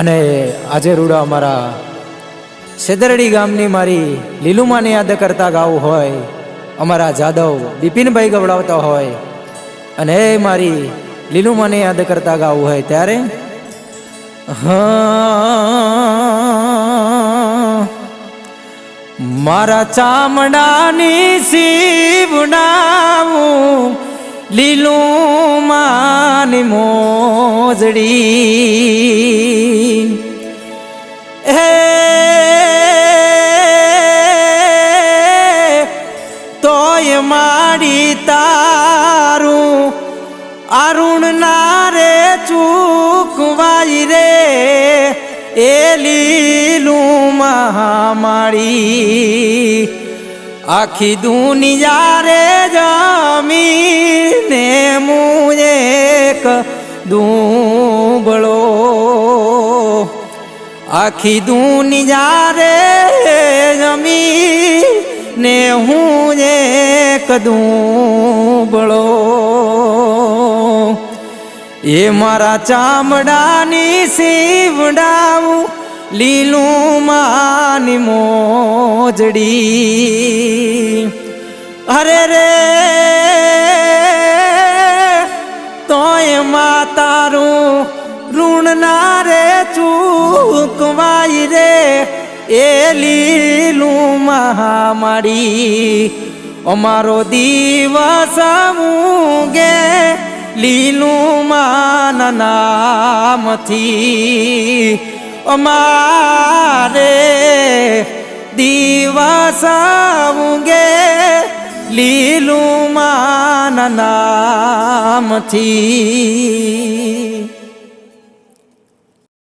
અને આજે રૂડા અમારા સેદરડી ગામની મારી લીલુમાને યાદ કરતા ગાવું હોય, અમારા જાદવ બિપિનભાઈ ગવડાવતા હોય, અને એ મારી લીલુમાને યાદ કરતા ગાવું હોય ત્યારે, હા, મારા ચામડાની સીવડાવું લીલું માની મોજડી. હે, તોય માડી તારું અરુણ ના રે ચૂકવાઈ રે. એ લીલું મહામાળી આખી દુનિયા રે જમીને મું એક દુબળો. આખી દુનિયા રે જમી ને હું એક દુબળો. એ મારા ચામડાની સીવડાવું લીલું માની મોજડી. અરે રે તોયમાં તારું ઋણ ના રે ચૂકવાય રે. એ લીલું મહામારી, અમારો દિવસ ગે લીલું માન નામથી. અમારે દિવસ મૂગે લીલું માન નામથી.